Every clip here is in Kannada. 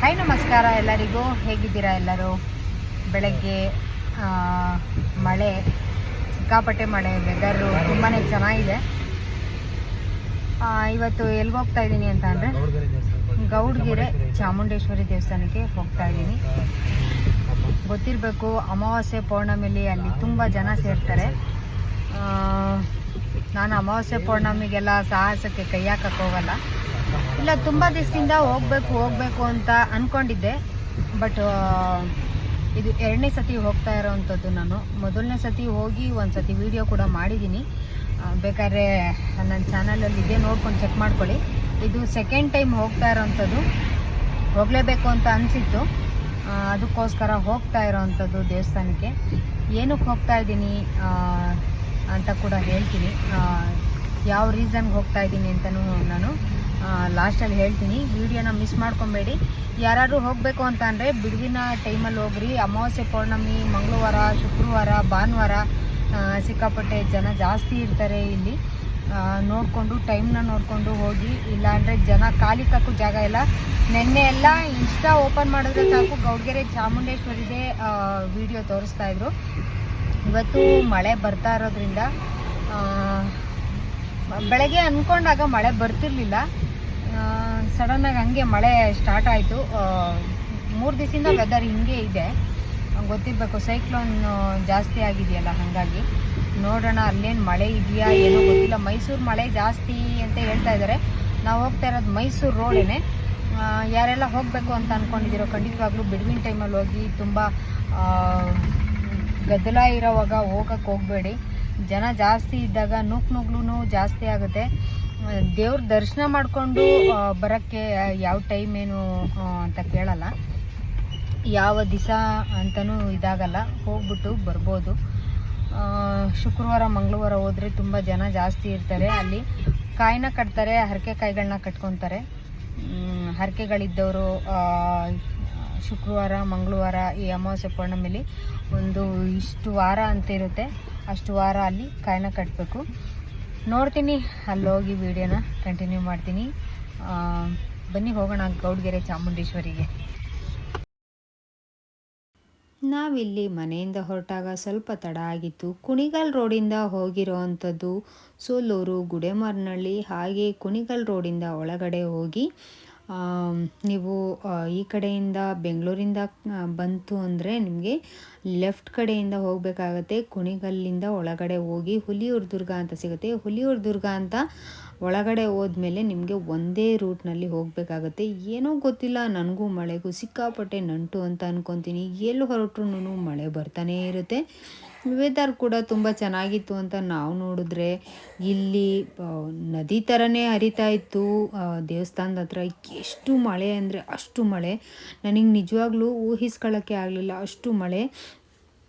ಹಾಯ್ ನಮಸ್ಕಾರ ಎಲ್ಲರಿಗೂ. ಹೇಗಿದ್ದೀರಾ ಎಲ್ಲರೂ? ಬೆಳಗ್ಗೆ ಮಳೆ, ಸಿಕ್ಕಾಪಟ್ಟೆ ಮಳೆ ವೆದರು ತುಂಬಾ ಚೆನ್ನಾಗಿದೆ. ಇವತ್ತು ಎಲ್ಲಿ ಹೋಗ್ತಾ ಇದ್ದೀನಿ ಅಂತ ಅಂದರೆ ಗೌಡ್ಗೆರೆ ಚಾಮುಂಡೇಶ್ವರಿ ದೇವಸ್ಥಾನಕ್ಕೆ ಹೋಗ್ತಾ ಇದ್ದೀನಿ. ಗೊತ್ತಿರಬೇಕು, ಅಮಾವಾಸ್ಯೆ ಪೌರ್ಣಮಿಲಿ ಅಲ್ಲಿ ತುಂಬ ಜನ ಸೇರ್ತಾರೆ. ನಾನು ಅಮಾವಾಸ್ಯೆ ಪೌರ್ಣಮಿಗೆಲ್ಲ ಸಾಹಸಕ್ಕೆ ಕೈ ಹಾಕಕ್ಕೆ ಹೋಗಲ್ಲ. ಇಲ್ಲ, ತುಂಬ ದಿವಸದಿಂದ ಹೋಗ್ಬೇಕು, ಹೋಗಬೇಕು ಅಂತ ಅಂದ್ಕೊಂಡಿದ್ದೆ ಬಟ್ ಇದು ಎರಡನೇ ಸತಿ ಹೋಗ್ತಾ ಇರೋವಂಥದ್ದು ನಾನು. ಮೊದಲನೇ ಸತಿ ಹೋಗಿ ಒಂದು ಸತಿ ವೀಡಿಯೋ ಕೂಡ ಮಾಡಿದ್ದೀನಿ. ಬೇಕಾದ್ರೆ ನನ್ನ ಚಾನಲಲ್ಲಿ ಇದೆ, ನೋಡ್ಕೊಂಡು ಚೆಕ್ ಮಾಡ್ಕೊಳ್ಳಿ. ಇದು ಸೆಕೆಂಡ್ ಟೈಮ್ ಹೋಗ್ತಾ ಇರೋವಂಥದ್ದು ಹೋಗಲೇಬೇಕು ಅಂತ ಅನಿಸಿತ್ತು. ಅದಕ್ಕೋಸ್ಕರ ಹೋಗ್ತಾ ಇರೋವಂಥದ್ದು ದೇವಸ್ಥಾನಕ್ಕೆ. ಏನಕ್ಕೆ ಹೋಗ್ತಾ ಇದ್ದೀನಿ? ಅಂತ ಕೂಡ ಹೇಳ್ತೀನಿ. ಯಾವ ರೀಸನ್ಗೆ ಹೋಗ್ತಾ ಇದ್ದೀನಿ ಅಂತಲೂ ನಾನು ಲಾಸ್ಟಲ್ಲಿ ಹೇಳ್ತೀನಿ. ವಿಡಿಯೋನ ಮಿಸ್ ಮಾಡ್ಕೊಬೇಡಿ. ಯಾರಾದರೂ ಹೋಗಬೇಕು ಅಂತ ಅಂದರೆ ಬಿಡುವಿನ ಟೈಮಲ್ಲಿ ಹೋಗ್ರಿ. ಅಮಾವಾಸ್ಯೆ ಪೌರ್ಣಮಿ, ಮಂಗಳವಾರ, ಶುಕ್ರವಾರ, ಭಾನುವಾರ ಸಿಕ್ಕಾಪಟ್ಟೆ ಜನ ಜಾಸ್ತಿ ಇರ್ತಾರೆ ಇಲ್ಲಿ. ನೋಡಿಕೊಂಡು ಟೈಮ್ನ ನೋಡಿಕೊಂಡು ಹೋಗಿ. ಇಲ್ಲಾಂದರೆ ಜನ ಕಾಲಿಕ್ಕಕ್ಕೂ ಜಾಗ ಇಲ್ಲ. ನಿನ್ನೆ ಎಲ್ಲ ಇನ್ಸ್ಟಾ ಓಪನ್ ಮಾಡಿದ್ರೆ ಸಾಕು. ಗೌಡ್ಗೆರೆ ಚಾಮುಂಡೇಶ್ವರಿಗೆ ವಿಡಿಯೋ ತೋರಿಸ್ತಾ ಇದ್ರು. ಇವತ್ತು ಮಳೆ ಬರ್ತಾ ಇರೋದ್ರಿಂದ ಬೆಳಗ್ಗೆ ಅಂದ್ಕೊಂಡಾಗ ಮಳೆ ಬರ್ತಿರ್ಲಿಲ್ಲ. ಸಡನ್ನಾಗಿ ಹಂಗೆ ಮಳೆ ಸ್ಟಾರ್ಟ್ ಆಯಿತು. ಮೂರು ದಿವಸದಿಂದ ವೆದರ್ ಹಿಂಗೆ ಇದೆ. ಗೊತ್ತಿರಬೇಕು ಸೈಕ್ಲೋನ್ ಜಾಸ್ತಿ ಆಗಿದೆಯಲ್ಲ ಹಾಗಾಗಿ. ನೋಡೋಣ, ಅಲ್ಲೇನು ಮಳೆ ಇದೆಯಾ, ಏನೋ ಗೊತ್ತಿಲ್ಲ. ಮೈಸೂರು ಮಳೆ ಜಾಸ್ತಿ ಅಂತ ಹೇಳ್ತಾ ಇದ್ದಾರೆ ನಾವು ಹೋಗ್ತಾ ಇರೋದು ಮೈಸೂರು ರೋಡೇನೆ. ಯಾರೆಲ್ಲ ಹೋಗಬೇಕು ಅಂತ ಅಂದ್ಕೊಂಡಿದ್ದೀರೋ ಖಂಡಿತವಾಗ್ಲೂ ಬಿಡುವಿನ ಟೈಮಲ್ಲಿ ಹೋಗಿ ತುಂಬ ಗದ್ದಲ ಇರೋವಾಗ ಹೋಗಕ್ಕೆ ಹೋಗಬೇಡಿ. ಜನ ಜಾಸ್ತಿ ಇದ್ದಾಗ ನೂಕ್ ನುಗ್ಲೂ ಜಾಸ್ತಿ ಆಗುತ್ತೆ. ದೇವ್ರ ದರ್ಶನ ಮಾಡಿಕೊಂಡು ಬರೋಕ್ಕೆ ಯಾವ ಟೈಮ್ ಏನು ಅಂತ ಕೇಳಲ್ಲ. ಯಾವ ದಿವಸ ಅಂತಲೂ ಇದಾಗಲ್ಲ. ಹೋಗ್ಬಿಟ್ಟು ಬರ್ಬೋದು. ಶುಕ್ರವಾರ, ಮಂಗಳವಾರ ಹೋದರೆ ತುಂಬ ಜನ ಜಾಸ್ತಿ ಇರ್ತಾರೆ. ಅಲ್ಲಿ ಕಾಯಿನ ಕಟ್ತಾರೆ, ಹರಕೆ ಕಾಯಿಗಳನ್ನ ಕಟ್ಕೊತಾರೆ. ಹರಕೆಗಳಿದ್ದವರು ಶುಕ್ರವಾರ, ಮಂಗಳವಾರ ಈ ಅಮಾವಾಸ್ಯೆ ಪೌರ್ಣಮಿಲಿ ಒಂದು ಇಷ್ಟು ವಾರ ಅಂತ ಇರುತ್ತೆ. ಅಷ್ಟು ವಾರ ಅಲ್ಲಿ ಕಾಯನ ಕಟ್ಟಬೇಕು ನೋಡ್ತೀನಿ ಅಲ್ಲಿ ಹೋಗಿ ವಿಡಿಯೋನ ಕಂಟಿನ್ಯೂ ಮಾಡ್ತೀನಿ. ಬನ್ನಿ ಹೋಗೋಣ ಗೌಡ್ಗೆರೆ ಚಾಮುಂಡೇಶ್ವರಿಗೆ. ನಾವಿಲ್ಲಿ ಮನೆಯಿಂದ ಹೊರಟಾಗ ಸ್ವಲ್ಪ ತಡ ಆಗಿತ್ತು. ಕುಣಿಗಲ್ ರೋಡಿಂದ ಹೋಗಿರೋ ಅಂಥದ್ದು ಸೋಲೂರು, ಗುಡೆಮಾರ್ನಳ್ಳಿ ಹಾಗೆ ಕುಣಿಗಲ್ ರೋಡಿಂದ ಒಳಗಡೆ ಹೋಗಿ ನೀವು ಈ ಕಡೆಯಿಂದ ಬೆಂಗಳೂರಿಂದ ಬಂತು ಅಂದರೆ ನಿಮಗೆ ಲೆಫ್ಟ್ ಕಡೆಯಿಂದ ಹೋಗಬೇಕಾಗತ್ತೆ, ಕುಣಿಗಲ್ಲಿಂದ ಒಳಗಡೆ ಹೋಗಿ ಹುಲಿಯೂರು ದುರ್ಗ ಅಂತ ಸಿಗುತ್ತೆ. ಹುಲಿಯೂರು ದುರ್ಗ ಅಂತ ಒಳಗಡೆ ಹೋದ್ಮೇಲೆ ನಿಮಗೆ ಒಂದೇ ರೂಟ್ನಲ್ಲಿ ಹೋಗಬೇಕಾಗತ್ತೆ. ಏನೋ ಗೊತ್ತಿಲ್ಲ, ನನಗೂ ಮಳೆಗೂ ಸಿಕ್ಕಾಪಟ್ಟೆ ನಂಟು ಅಂತ ಅನ್ಕೊತೀನಿ. ಎಲ್ಲಿ ಹೊರಟ್ರು ಮಳೆ ಬರ್ತಾನೇ ಇರುತ್ತೆ. ವೆದರ್ ಕೂಡ ತುಂಬ ಚೆನ್ನಾಗಿತ್ತು ಅಂತ ನಾವು ನೋಡಿದ್ರೆ ಇಲ್ಲಿ ನದಿ ಥರನೇ ಹರಿತಾ ಇತ್ತು. ದೇವಸ್ಥಾನದ ಹತ್ರ ಎಷ್ಟು ಮಳೆ ಅಂದರೆ ಅಷ್ಟು ಮಳೆ. ನನಗೆ ನಿಜವಾಗ್ಲೂ ಊಹಿಸ್ಕೊಳ್ಳೋಕ್ಕೆ ಆಗಲಿಲ್ಲ. ಅಷ್ಟು ಮಳೆ.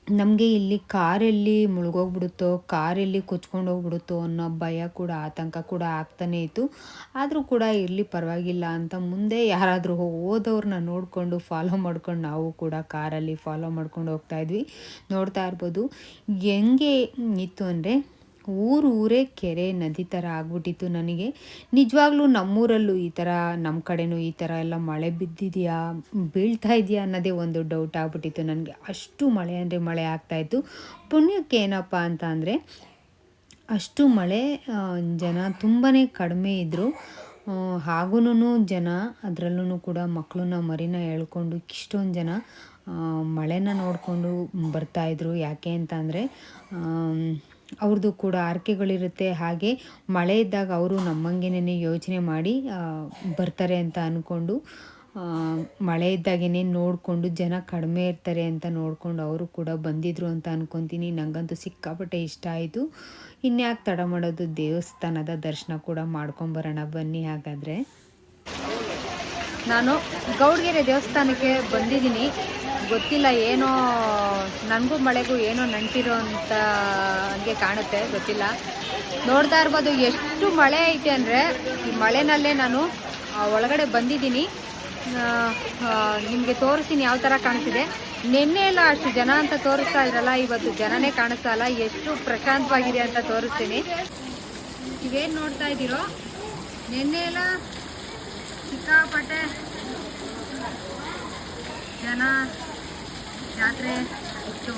ನಮಗೆ ಇಲ್ಲಿ ಕಾರಲ್ಲಿ ಮುಳುಗೋಗ್ಬಿಡುತ್ತೋ, ಕಾರಲ್ಲಿ ಕೊಚ್ಕೊಂಡು ಹೋಗ್ಬಿಡುತ್ತೋ ಅನ್ನೋ ಭಯ ಕೂಡ, ಆತಂಕ ಕೂಡ ಆಗ್ತಾನೇ ಇತ್ತು. ಆದರೂ ಕೂಡ ಇರಲಿ ಪರವಾಗಿಲ್ಲ ಅಂತ ಮುಂದೆ ಯಾರಾದರೂ ಹೋದವ್ರನ್ನ ನೋಡಿಕೊಂಡು ಫಾಲೋ ಮಾಡ್ಕೊಂಡು ನಾವು ಕೂಡ ಕಾರಲ್ಲಿ ಫಾಲೋ ಮಾಡ್ಕೊಂಡು ಹೋಗ್ತಾ ಇದ್ವಿ. ನೋಡ್ತಾ ಇರ್ಬೋದು. ಹೆಂಗೆ ಇತ್ತು ಅಂದರೆ ಊರು ಊರೇ ಕೆರೆ ನದಿ ಥರ ಆಗ್ಬಿಟ್ಟಿತ್ತು ನನಗೆ. ನಿಜವಾಗ್ಲೂ ನಮ್ಮೂರಲ್ಲೂ ಈ ಥರ ನಮ್ಮ ಕಡೆನೂ ಈ ಥರ ಎಲ್ಲ ಮಳೆ ಬಿದ್ದಿದೆಯಾ, ಬೀಳ್ತಾ ಇದೆಯಾ ಅನ್ನೋದೇ ಒಂದು ಡೌಟ್ ಆಗ್ಬಿಟ್ಟಿತ್ತು ನನಗೆ. ಅಷ್ಟು ಮಳೆ ಅಂದರೆ ಮಳೆ ಆಗ್ತಾಯಿತ್ತು ಪುಣ್ಯಕ್ಕೆ ಏನಪ್ಪ ಅಂತ ಅಂದರೆ, ಅಷ್ಟು ಮಳೆ ಜನ ತುಂಬಾ ಕಡಿಮೆ ಇದ್ದರು ಹಾಗೂ ಜನ ಅದರಲ್ಲೂ ಕೂಡ ಮಕ್ಕಳನ್ನ ಮರಿನ ಎಳ್ಕೊಂಡು ಇಷ್ಟೊಂದು ಜನ ಮಳೆನ ನೋಡಿಕೊಂಡು ಬರ್ತಾಯಿದ್ರು ಯಾಕೆ ಅಂತ ಅಂದರೆ ಅವ್ರದ್ದು ಕೂಡ ಆರ್ಕೆಗಳಿರುತ್ತೆ. ಹಾಗೆ ಮಳೆ ಇದ್ದಾಗ ಅವರು ನಮ್ಮಂಗೆನೇ ಯೋಚನೆ ಮಾಡಿ ಬರ್ತಾರೆ ಅಂತ ಅಂದ್ಕೊಂಡು ಮಳೆ ಇದ್ದಾಗೇ ನೋಡಿಕೊಂಡು, ಜನ ಕಡಿಮೆ ಇರ್ತಾರೆ ಅಂತ ನೋಡಿಕೊಂಡು ಅವರು ಕೂಡ ಬಂದಿದ್ರು ಅಂತ ಅಂದ್ಕೊತೀನಿ ನನಗಂತೂ ಸಿಕ್ಕಾಪಟ್ಟೆ ಇಷ್ಟ ಆಯಿತು. ಇನ್ಯಾಕೆ ತಡ ಮಾಡೋದು, ದೇವಸ್ಥಾನದ ದರ್ಶನ ಕೂಡ ಮಾಡ್ಕೊಂಬರೋಣ ಬನ್ನಿ ಹಾಗಾದರೆ. ನಾನು ಗೌಡ್ಗೆರೆ ದೇವಸ್ಥಾನಕ್ಕೆ ಬಂದಿದ್ದೀನಿ. ಗೊತ್ತಿಲ್ಲ ಏನೋ ನನಗೂ ಮಳೆಗೂ ಏನೋ ನಂಟಿರೋ ಅಂತ ಹಂಗೆ ಕಾಣುತ್ತೆ, ಗೊತ್ತಿಲ್ಲ. ನೋಡ್ತಾ ಇರ್ಬೋದು ಎಷ್ಟು ಮಳೆ ಐತೆ ಅಂದರೆ ಈ ಮಳೆನಲ್ಲೇ ನಾನು ಒಳಗಡೆ ಬಂದಿದ್ದೀನಿ. ನಿಮಗೆ ತೋರಿಸ್ತೀನಿ ಯಾವ ಥರ ಕಾಣಿಸಿದೆ ನಿನ್ನೆ ಎಲ್ಲ ಅಷ್ಟು ಜನ ಅಂತ ತೋರಿಸ್ತಾ ಇದ್ರಲ್ಲ ಇವತ್ತು ಜನನೇ ಕಾಣಿಸ್ತಾ ಎಷ್ಟು ಪ್ರಶಾಂತವಾಗಿದೆ ಅಂತ ತೋರಿಸ್ತೀನಿ. ಇವೇನು ನೋಡ್ತಾ ಇದ್ದೀರೋ? ನಿನ್ನೆ ಎಲ್ಲ ಸಿಕ್ಕಾಪಟ್ಟೆ ಜನ ಜಾತ್ರೆ ಇತ್ತು.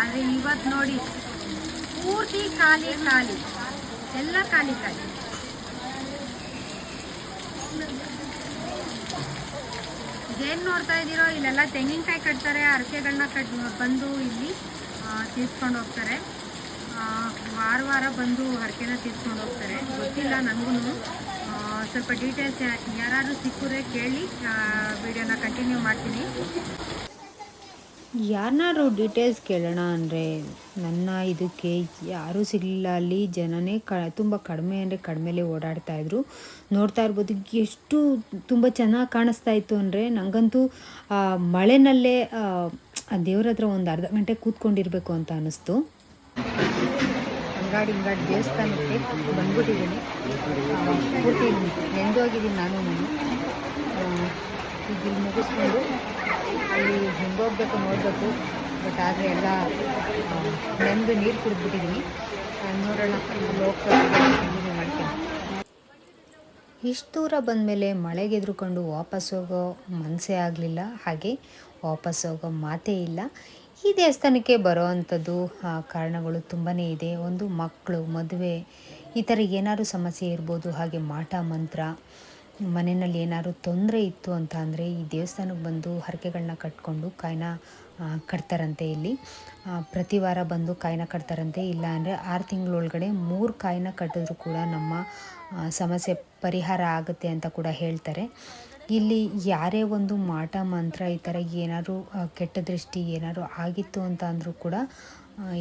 ಆದರೆ ಇವತ್ತು ನೋಡಿ ಪೂರ್ತಿ ಖಾಲಿ ಖಾಲಿ, ಎಲ್ಲ ಖಾಲಿ ಖಾಲಿ. ಏನು ನೋಡ್ತಾ ಇದ್ದೀರೋ, ಇಲ್ಲೆಲ್ಲ ತೆಂಗಿನಕಾಯಿ ಕಟ್ತಾರೆ ಅರಕೆಗಳನ್ನ ಕಟ್ ಬಂದು ಇಲ್ಲಿ ತೀರ್ಸ್ಕೊಂಡು ಹೋಗ್ತಾರೆ. ವಾರ ವಾರ ಬಂದು ಹರಕೆನ ತೀರ್ಸ್ಕೊಂಡು ಹೋಗ್ತಾರೆ. ಗೊತ್ತಿಲ್ಲ ನನಗೂ ಸ್ವಲ್ಪ ಡೀಟೇಲ್ಸ್ ಯಾರಾದರೂ ಸಿಕ್ಕರೆ ಕೇಳಿ ವಿಡಿಯೋನ ಕಂಟಿನ್ಯೂ ಮಾಡ್ತೀನಿ. ಯಾರನ್ನಾರು ಡೀಟೇಲ್ಸ್ ಕೇಳೋಣ ಅಂದರೆ ನನ್ನ ಇದಕ್ಕೆ ಯಾರೂ ಸಿಗಲಿಲ್ಲ. ಅಲ್ಲಿ ಜನನೇ ಕ, ತುಂಬ ಕಡಿಮೆ ಅಂದರೆ ಕಡಿಮೆಲೆ ಓಡಾಡ್ತಾ ಇದ್ರು. ನೋಡ್ತಾ ಇರ್ಬೋದು, ಎಷ್ಟು ತುಂಬ ಚೆನ್ನಾಗಿ ಕಾಣಿಸ್ತಾ ಇತ್ತು ಅಂದರೆ ನನಗಂತೂ ಮಳೆನಲ್ಲೇ ದೇವ್ರ ಹತ್ರ ಒಂದು ಅರ್ಧ ಗಂಟೆ ಕೂತ್ಕೊಂಡಿರಬೇಕು ಅಂತ ಅನ್ನಿಸ್ತು. ಹಂಗಾಡಿ ಹಿಂಗಾಡಿ ದೇವಸ್ಥಾನಕ್ಕೆ ಬಂದ್ಬಿಟ್ಟಿದ್ದೀನಿ. ಪೂರ್ತಿ ನೆಂದೋಗಿದ್ದೀನಿ ನಾನು ಈಗ ಇಲ್ಲಿ ಮುಗಿಸ್ಕೊಂಡು ಅಲ್ಲಿ ಹೆಂಗೋಗ್ಬೇಕು, ನೋಡಬೇಕು. ಬಟ್ ಆದರೆ ಎಲ್ಲ ನೆಂದು ನೀರು ಕುಡಿದ್ಬಿಟ್ಟಿದ್ದೀನಿ ನೋಡೋಣ ಹೋಗ್ತಾ ಮಾಡ್ತೀನಿ. ಇಷ್ಟು ದೂರ ಬಂದಮೇಲೆ ಮಳೆಗೆ ಎದುರುಕೊಂಡು ವಾಪಸ್ ಹೋಗೋ ಮನಸ್ಸೇ ಆಗಲಿಲ್ಲ. ಹಾಗೆ ವಾಪಸ್ ಹೋಗೋ ಮಾತೇ ಇಲ್ಲ. ಈ ದೇವಸ್ಥಾನಕ್ಕೆ ಬರೋ ಅಂಥದ್ದು ಕಾರಣಗಳು ತುಂಬಾ ಇದೆ. ಒಂದು ಮಕ್ಕಳು ಮದುವೆ, ಈ ಥರ ಏನಾದ್ರು ಸಮಸ್ಯೆ ಇರ್ಬೋದು, ಹಾಗೆ ಮಾಟ, ಮಂತ್ರ ಮನೆಯಲ್ಲಿ ಏನಾದ್ರು ತೊಂದರೆ ಇತ್ತು ಅಂತ ಅಂದರೆ ಈ ದೇವಸ್ಥಾನಕ್ಕೆ ಬಂದು ಹರಕೆಗಳನ್ನ ಕಟ್ಕೊಂಡು ಕಾಯಿನ ಕಟ್ತಾರಂತೆ ಇಲ್ಲಿ. ಪ್ರತಿ ವಾರ ಬಂದು ಕಾಯಿನ ಕಟ್ತಾರಂತೆ. ಇಲ್ಲ ಅಂದರೆ ಆರು ತಿಂಗಳೊಳಗಡೆ ಮೂರು ಕಾಯಿನ ಕಟ್ಟಿದ್ರು ಕೂಡ ನಮ್ಮ ಸಮಸ್ಯೆ ಪರಿಹಾರ ಆಗುತ್ತೆ ಅಂತ ಕೂಡ ಹೇಳ್ತಾರೆ. ಇಲ್ಲಿ ಯಾರೇ ಒಂದು ಮಾಟ, ಮಂತ್ರ ಈ ಥರ ಏನಾದರೂ ಕೆಟ್ಟ ದೃಷ್ಟಿ ಏನಾದ್ರು ಆಗಿತ್ತು ಅಂತ ಅಂದರೂ ಕೂಡ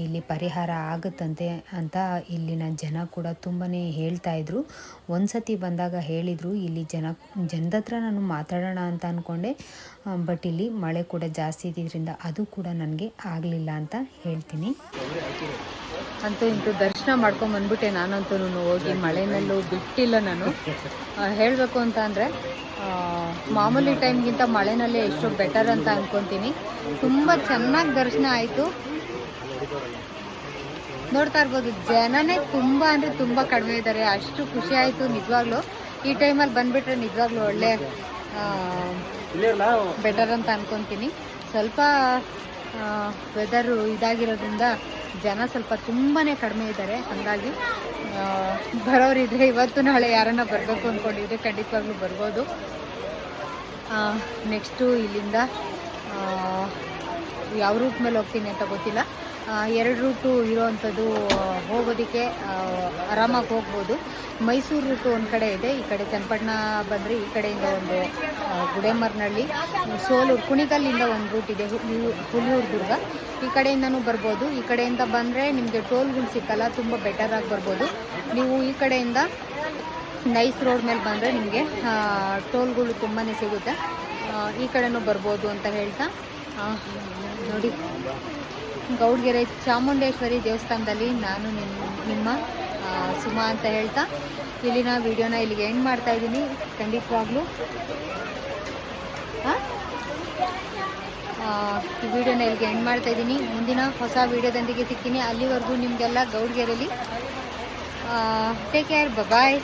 ಇಲ್ಲಿ ಪರಿಹಾರ ಆಗುತ್ತಂತೆ ಅಂತ ಇಲ್ಲಿನ ಜನ ಕೂಡ ತುಂಬಾ ಹೇಳ್ತಾ ಇದ್ರು. ಒಂದು ಸತಿ ಬಂದಾಗ ಹೇಳಿದರು, ಇಲ್ಲಿ ಜನ ಜನದ ಹತ್ರ ನಾನು ಮಾತಾಡೋಣ ಅಂತ ಅಂದ್ಕೊಂಡೆ ಬಟ್ ಇಲ್ಲಿ ಮಳೆ ಕೂಡ ಜಾಸ್ತಿ ಇದ್ದಿದ್ದರಿಂದ ಅದು ಕೂಡ ನನಗೆ ಆಗಲಿಲ್ಲ ಅಂತ ಹೇಳ್ತೀನಿ. ಅಂತೂ ಇಂತೂ ದರ್ಶನ ಮಾಡ್ಕೊಂಡು ಬಂದ್ಬಿಟ್ಟೆ ನಾನಂತೂ ಹೋಗಿ ಮಳೆನಲ್ಲೂ ಬಿಟ್ಟಿಲ್ಲ ನಾನು. ಹೇಳಬೇಕು ಅಂತ ಅಂದರೆ ಮಾಮೂಲಿ ಟೈಮ್ಗಿಂತ ಮಳೆನಲ್ಲೇ ಎಷ್ಟು ಬೆಟರ್ ಅಂತ ಅಂದ್ಕೊತೀನಿ ತುಂಬ ಚೆನ್ನಾಗಿ ದರ್ಶನ ಆಯಿತು. ನೋಡ್ತಾ ಇರ್ಬೋದು, ಜನನೇ ತುಂಬ ಅಂದರೆ ತುಂಬ ಕಡಿಮೆ ಇದ್ದಾರೆ. ಅಷ್ಟು ಖುಷಿ ಆಯಿತು ನಿಜವಾಗ್ಲೂ. ಈ ಟೈಮಲ್ಲಿ ಬಂದುಬಿಟ್ರೆ ನಿಜವಾಗ್ಲೂ ಒಳ್ಳೆ ಬೆಟರ್ ಅಂತ ಅನ್ಕೊಂತೀನಿ. ಸ್ವಲ್ಪ ವೆದರ್ ಇದಾಗಿರೋದ್ರಿಂದ ಜನ ಸ್ವಲ್ಪ ತುಂಬಾ ಕಡಿಮೆ ಇದ್ದಾರೆ. ಹಾಗಾಗಿ ಬರೋರಿದ್ರೆ ಇವತ್ತು ನಾಳೆ ಯಾರನ್ನ ಬರಬೇಕು ಅನ್ಕೊಂಡಿದ್ರೆ ಖಂಡಿತವಾಗ್ಲೂ ಬರ್ಬೋದು. ನೆಕ್ಸ್ಟು ಇಲ್ಲಿಂದ ಯಾವ ರೂಟ್ ಮೇಲೆ ಹೋಗ್ತೀನಿ ಅಂತ ಗೊತ್ತಿಲ್ಲ. ಎರಡು ರೂಟು ಇರೋವಂಥದ್ದು ಹೋಗೋದಕ್ಕೆ ಆರಾಮಾಗಿ ಹೋಗ್ಬೋದು. ಮೈಸೂರು ರೂಟು ಒಂದು ಕಡೆ ಇದೆ, ಈ ಕಡೆ ಚನ್ನಪಟ್ಟಣ ಬಂದರೆ ಈ ಕಡೆಯಿಂದ ಒಂದು ಗುಡೆಮರ್ನಳ್ಳಿ, ಸೋಲೂರು, ಕುಣಿಗಲ್ಲಿಂದ ಒಂದು ರೂಟ್ ಇದೆ ಹುಲಿ- ಹುಲಿಯೂರು ದುರ್ಗ. ಈ ಕಡೆಯಿಂದನೂ ಬರ್ಬೋದು. ಈ ಕಡೆಯಿಂದ ಬಂದರೆ ನಿಮಗೆ ಟೋಲ್ಗಳು ಸಿಕ್ಕಲ್ಲ, ತುಂಬ ಬೆಟರಾಗಿ ಬರ್ಬೋದು. ನೀವು ಈ ಕಡೆಯಿಂದ ನೈಸ್ ರೋಡ್ ಮೇಲೆ ಬಂದರೆ ನಿಮಗೆ ಟೋಲ್ಗಳು ತುಂಬಾ ಸಿಗುತ್ತೆ. ಈ ಕಡೆನೂ ಬರ್ಬೋದು ಅಂತ ಹೇಳ್ತಾ ನೋಡಿ. ಗೌಡ್ಗೆರೆ ಚಾಮುಂಡೇಶ್ವರಿ ದೇವಸ್ಥಾನದಲ್ಲಿ ನಾನು ನಿಮ್ಮ ನಿಮ್ಮ ಸುಮಾ ಅಂತ ಹೇಳ್ತಾ ಇಲ್ಲಿನ ವಿಡಿಯೋನ ಇಲ್ಲಿಗೆ ಎಂಡ್ ಮಾಡ್ತಾ ಇದ್ದೀನಿ. ಖಂಡಿತವಾಗ್ಲೂ. ಈ ವಿಡಿಯೋನ ಇಲ್ಲಿಗೆ ಎಂಡ್ ಮಾಡ್ತಾ ಇದ್ದೀನಿ. ಮುಂದಿನ ಹೊಸ ವಿಡಿಯೋದೊಂದಿಗೆ ಸಿಗ್ತೀನಿ. ಅಲ್ಲಿವರೆಗೂ ನಿಮಗೆಲ್ಲ ಗೌಡ್ಗೆರೆಯಲ್ಲಿ ಟೇಕ್ ಕೇರ್ ಬಾಯ್